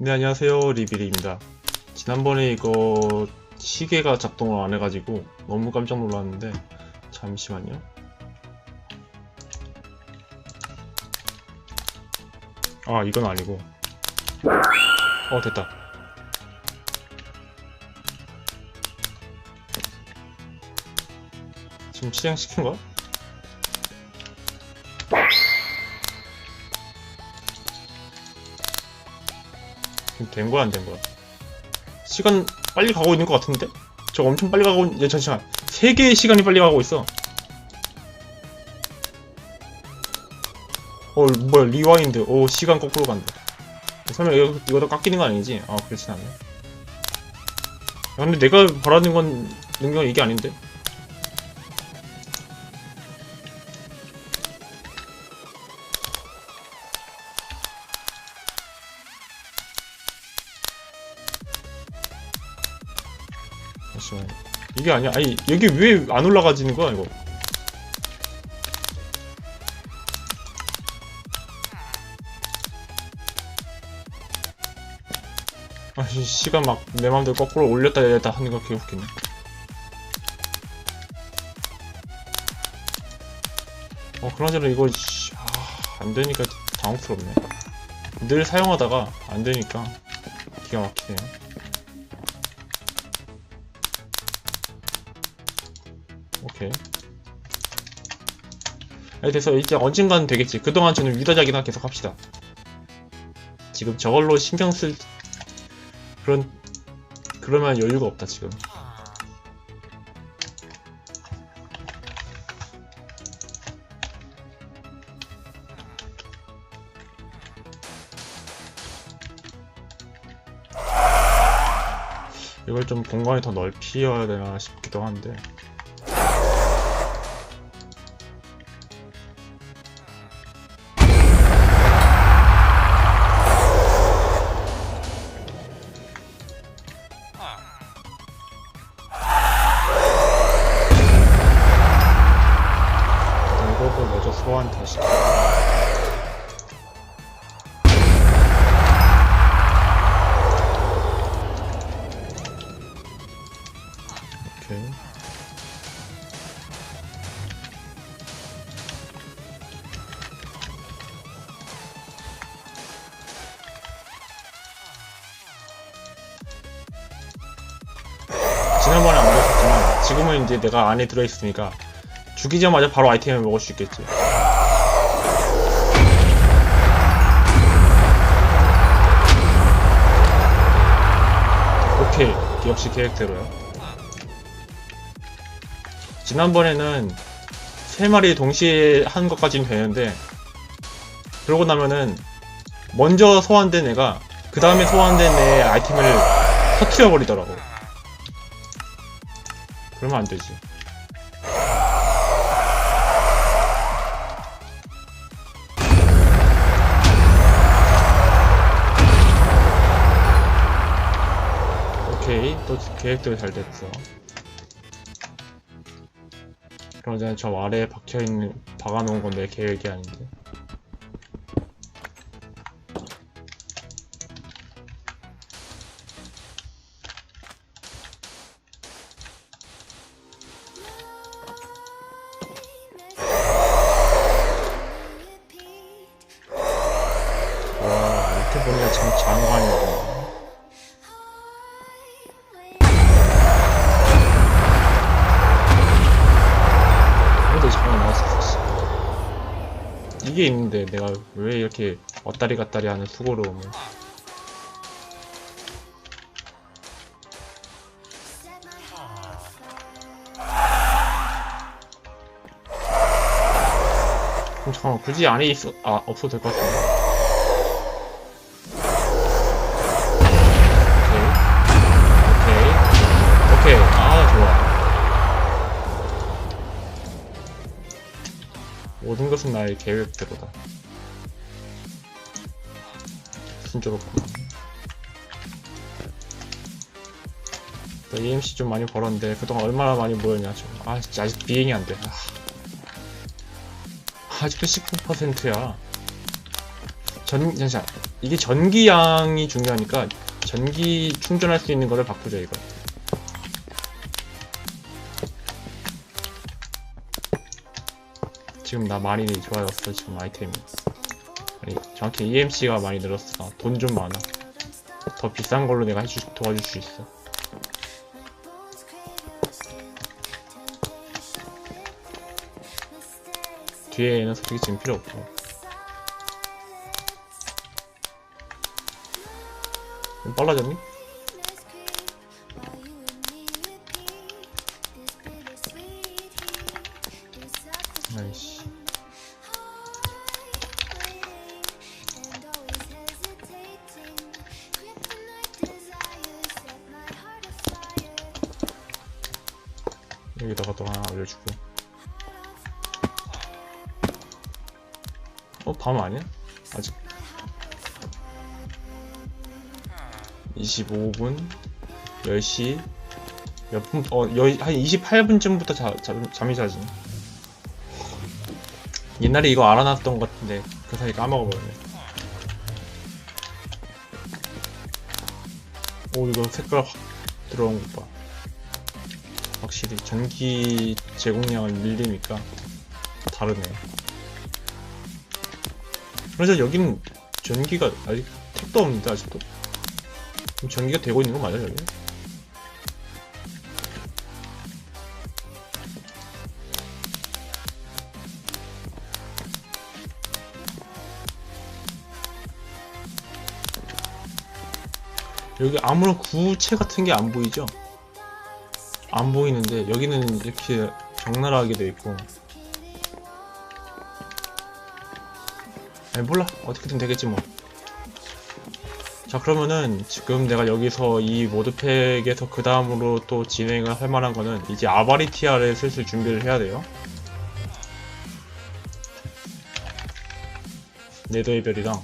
네, 안녕하세요. 리비리입니다. 지난번에 이거 시계가 작동을 안 해가지고 너무 깜짝 놀랐는데, 잠시만요. 아, 이건 아니고. 어, 됐다. 지금 실행시킨 거야? 된 거야, 안 된 거야? 시간 빨리 가고 있는 것 같은데? 저 엄청 빨리 가고 있는, 예, 잠시만. 세 개의 시간이 빨리 가고 있어. 어, 뭐야, 리와인드. 오, 시간 거꾸로 간다. 설마 이거, 이거도 깎이는 거 아니지? 아, 그렇진 않네. 야, 근데 내가 바라는 건 능력 이게 아닌데? 잠시만. 이게 아니야. 아니, 여기 왜 안 올라가지는 거야, 이거? 아, 씨, 시간 막내 맘대로 거꾸로 올렸다 내렸다 하는 거 개웃기네. 어, 그나저나 이거, 씨, 아, 안 되니까 당혹스럽네. 늘 사용하다가 안 되니까 기가 막히네요. 네, 돼서 이제 언젠가는 되겠지. 그동안 저는 위더작이나 계속 합시다. 지금 저걸로 신경 쓸 그런 그러면 여유가 없다 지금. 이걸 좀 공간이 더 넓히어야 되나 싶기도 한데. 소환 다시. 오케이. 지난번에 안 그랬었지만 지금은 이제 내가 안에 들어있으니까 죽이자마자 바로 아이템을 먹을 수 있겠지. 오케이. 역시 계획대로야. 지난번에는 세 마리 동시에 한 것까지는 되는데, 그러고 나면은, 먼저 소환된 애가, 그 다음에 소환된 애 아이템을 터트려 버리더라고. 그러면 안 되지. 또 계획대로 잘 됐어. 그러자 저 아래에 박혀있는 박아놓은 건내 계획이 아닌데 있는데 내가 왜 이렇게 왔다리 갔다리 하는 수고로움을. 그럼 잠깐만 굳이 안에 있어 아 없어도 될 것 같은데 나의 계획대로다. 순조롭구나. 나 EMC 좀 많이 벌었는데 그동안 얼마나 많이 모였냐 좀. 아 진짜 아직 비행이 안 돼. 아. 아직도 19%야. 전 잠시만 이게 전기양이 중요하니까 전기 충전할 수 있는 거를 바꾸자 이거 지금 나 많이 좋아졌어 지금 아이템이. 아니 정확히 EMC가 많이 늘었어. 돈 좀 많아. 더 비싼 걸로 내가 해주, 도와줄 수 있어. 뒤에는 솔직히 지금 필요 좀 빨라졌니? 아이씨 여기다가 또 하나 올려주고 어? 밤 아니야? 아직 25분 10시 몇 분, 어, 여, 한 28분쯤부터 자, 자, 잠이 자지 옛날에 이거 알아놨던 것 같은데 그 사이 까먹어버렸네. 오 이거 색깔 확 들어온 것봐. 확실히 전기 제공량을 밀리니까 다르네. 그래서 여기는 전기가 아직 택도 없는데 아직도? 전기가 되고 있는 거 맞아 여기? 여기 아무런 구체 같은 게 안 보이죠? 안 보이는데 여기는 이렇게 적나라하게 돼 있고. 아니 몰라. 어떻게든 되겠지 뭐. 자 그러면은 지금 내가 여기서 이 모드팩에서 그 다음으로 또 진행을 할 만한 거는 이제 아바리티아를 슬슬 준비를 해야 돼요. 네더의 별이랑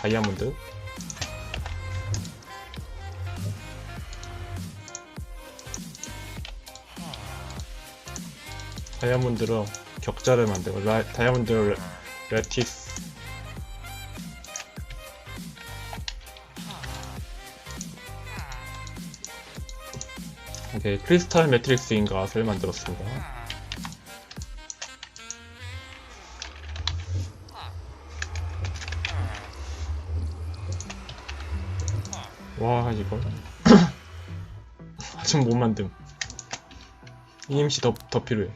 다이아몬드. 다이아몬드로 격자를 만들고 라, 다이아몬드 레, 레티스. 오케이 크리스탈 매트릭스 인갓을 만들었습니다 와 이걸. 아직 못 만듦. EMC 더, 더 필요해.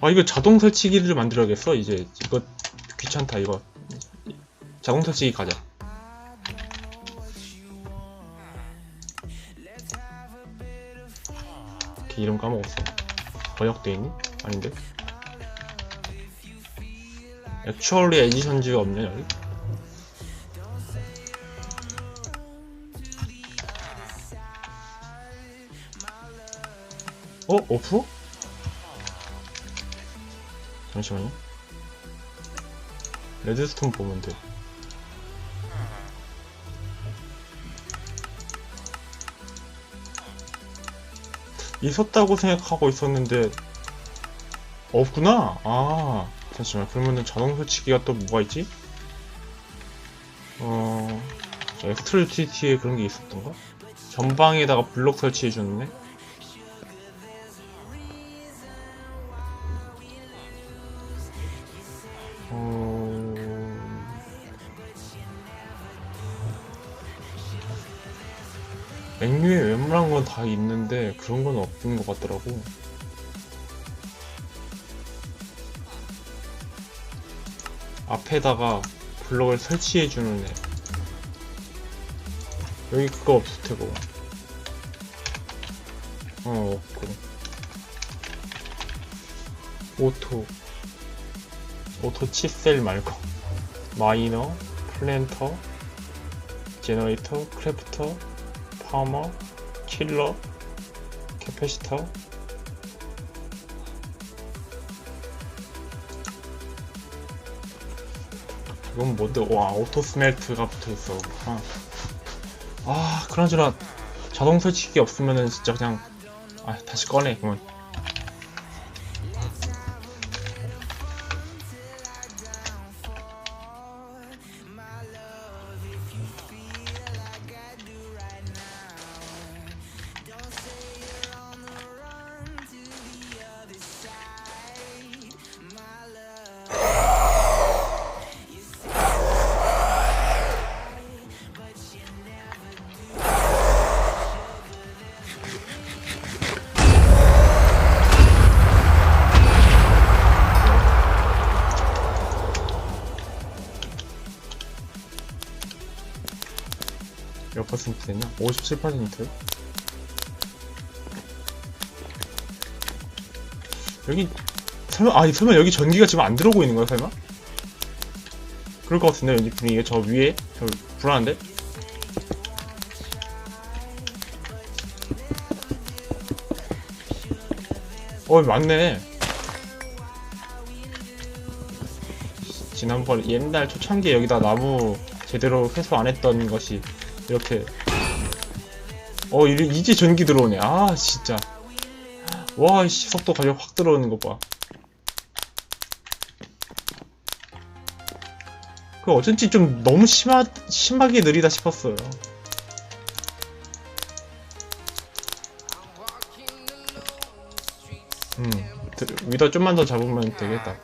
아 이거 자동 설치기를 만들어야겠어? 이제 이거 귀찮다 이거. 자동 설치기 가자. 이렇게 이름 까먹었어. 번역돼 있니? 아닌데 액츄얼리 에디션즈가 없냐 여기? 어? 오프? 잠시만요. 레드스톤 보면 돼. 있었다고 생각하고 있었는데 없구나. 아 잠시만. 그러면은 자동 설치기가 또 뭐가 있지? 어 엑스트로티티에 그런 게 있었던가? 전방에다가 블록 설치해 줬네. 어... 맥류에 웬만한 건 다 있는데 그런 건 없는 것 같더라고. 앞에다가 블럭을 설치해주는 애. 여기 그거 없을 테고. 어, 없고. 오토. 오토 치셀 말고 마이너, 플랜터, 제너레이터, 크래프터, 파머, 킬러, 캐패시터 이건 뭔데? 와 오토 스멜트가 붙어있어 아. 아 그나저나 자동 설치기 없으면은 진짜 그냥 아 다시 꺼내 그러면 몇 퍼센트 되냐? 57%? 여기 설마 아 설마 여기 전기가 지금 안 들어오고 있는 거야 설마? 그럴 것 같은데 왠지 분위기가 저 위에 저 불안한데? 어 맞네 지난번 옛날 초창기에 여기다 나무 제대로 회수 안 했던 것이 이렇게. 어 이제 전기 들어오네. 아 진짜. 와 씨 속도 가격 확 들어오는 것봐. 그 어쩐지 좀 너무 심하, 심하게 느리다 싶었어요. 음 드- 위더 좀만 더 잡으면 되겠다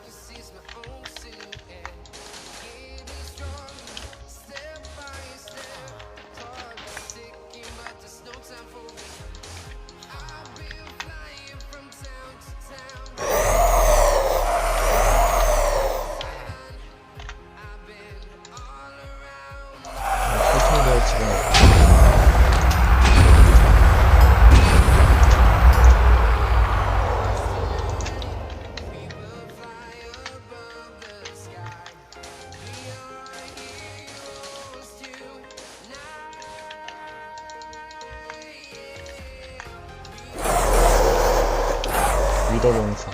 위더봉사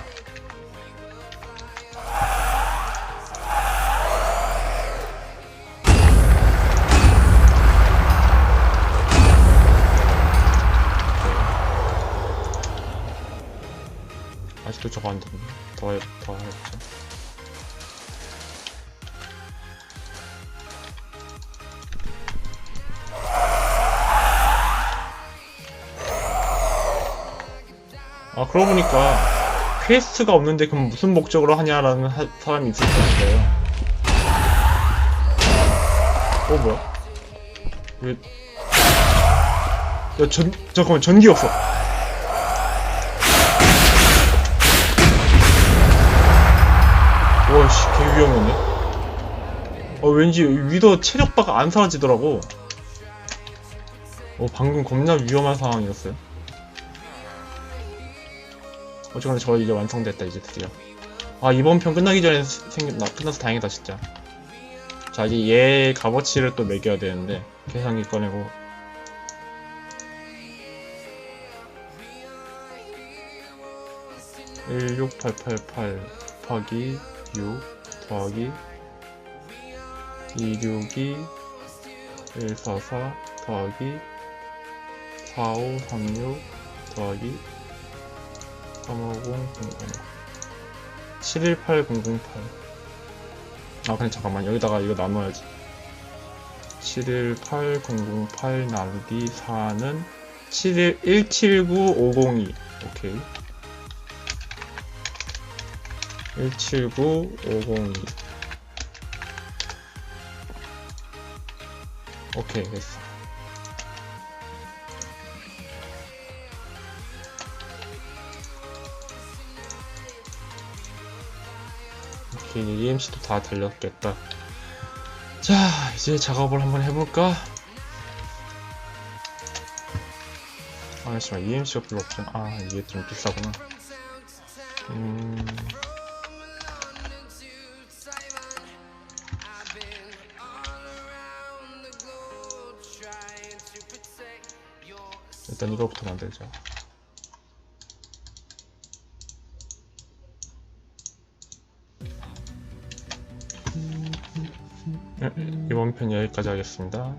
아직도 저거 안 됐네. 더, 해, 더 해보자. 아, 그러고 보니까 퀘스트가 없는데 그럼 무슨 목적으로 하냐라는 하- 사람이 있을 것 같아요. 어, 뭐야? 왜. 야, 전, 잠깐만, 전기 없어. 와씨 개 위험했네 어 왠지 위더 체력 바가 안 사라지더라고 어 방금 겁나 위험한 상황이었어요 어쨌거나 저 이제 완성됐다 이제 드디어. 아 이번 편 끝나기 전에 스- 생긴 나 끝나서 다행이다 진짜. 자 이제 얘 값어치를 또 매겨야 되는데 계산기 꺼내고. (16888) 곱하기 6 더하기 262 144 더하기 4536 더하기 3500 718008 아 근데 잠깐만 여기다가 이거 나눠야지. 718008 나누기 4는 71 179502 오케이. 179502 오케이 됐어 이제 EMC도 다 달렸겠다. 자 이제 작업을 한번 해볼까? 아 잠시만 EMC가 별로 없잖아. 아 이게 좀 비싸구나. 음... 일단 이거부터 만들자. 이번 편 여기까지 하겠습니다.